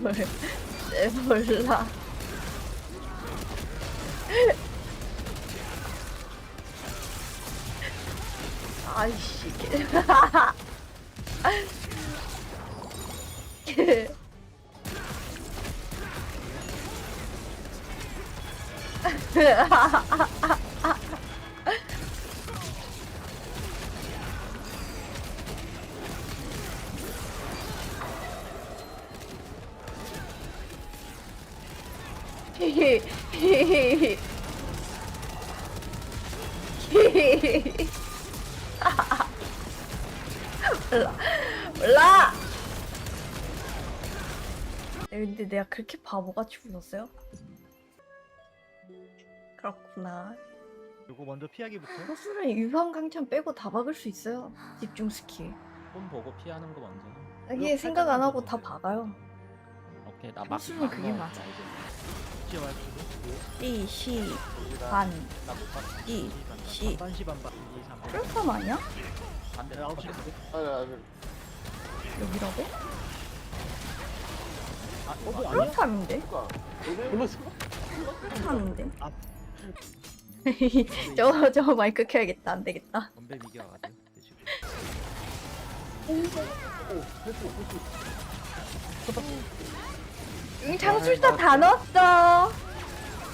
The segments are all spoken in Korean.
뭘, 내 몰라. 아이씨. 개. 몰라 몰라 네, 근데 내가 그렇게 바보같이 불렀어요? 그렇구나 요거 먼저 피하기부터. 호수는 유황강찬 빼고 다 박을 수 있어요 집중 스킬 폰 보고 피하는 거 먼저. 이게 생각 안 하고 다 박아요 오케이 나 막. 호수는 그게 맞아 시, 반, 나못 봤어. 띠, 시 반시 반반. 2, 3. 그렇다면 아니야? 반대 네, 아홉 시. 아니 아니 여기라고? 아, 어, 뭐 아니야? 그니까 너네 그렇다는데? 아. 저, 저 마이크 켜야겠다 안 되겠다 건배 미겨가지고. 오 패스 패스 응 장술사 다 넣었어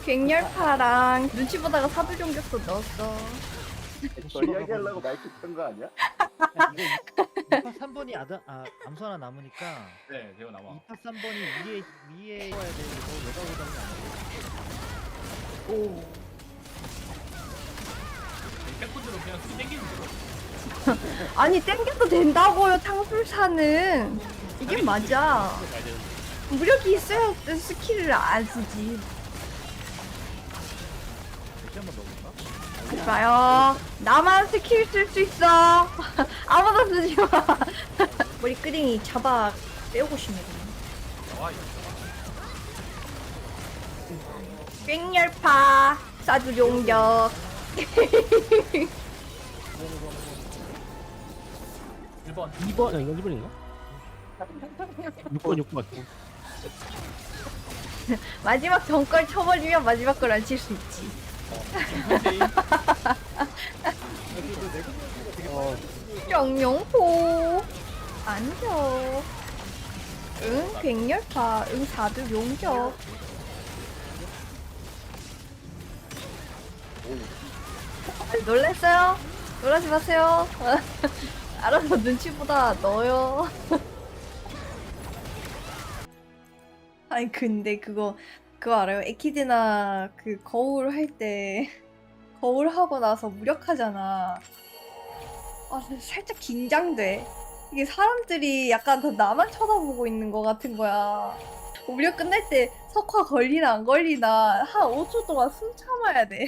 갱렬파랑 눈치 보다가 사두 종격도 넣었어 저 이야기하려고 마이크 켠거 아니야? 야, 이거 2파 3번이 아다, 아, 암수 하나 남으니까 네, 대호 나와. 2파 3번이 위에 위에 와야 돼. 이거 외곽 오다는 안 돼. 오 백분들은 그냥 수비 땡기는 대로. 아니 땡겨도 된다고요 창술사는 이게 맞아 무력이 있어야 스킬을 안 쓰지 마요 나만 스킬 쓸 수 있어 아무도 쓰지 마 머리 끄댕이 잡아 빼고 싶네 그냥. 나와 이거. 꽹열파 사주 용격 1번. 2번, 아, 이건 1번인가? 6번, 6번. 마지막 전걸 쳐버리면 마지막 걸 안 칠 수 있지. 어, 영용포. 안겨 응 꽹열파. 응 사주 용격. 놀랬어요? 놀라지 마세요. 알아서 눈치보다 넣어요 아니 근데 그거 그거 알아요? 에키드나 그 거울 할 때 거울 하고 나서 무력하잖아. 아 살짝 긴장돼. 이게 사람들이 약간 더 나만 쳐다보고 있는 것 같은 거야. 무력 끝날 때 석화 걸리나 안 걸리나 한 5초 동안 숨 참아야 돼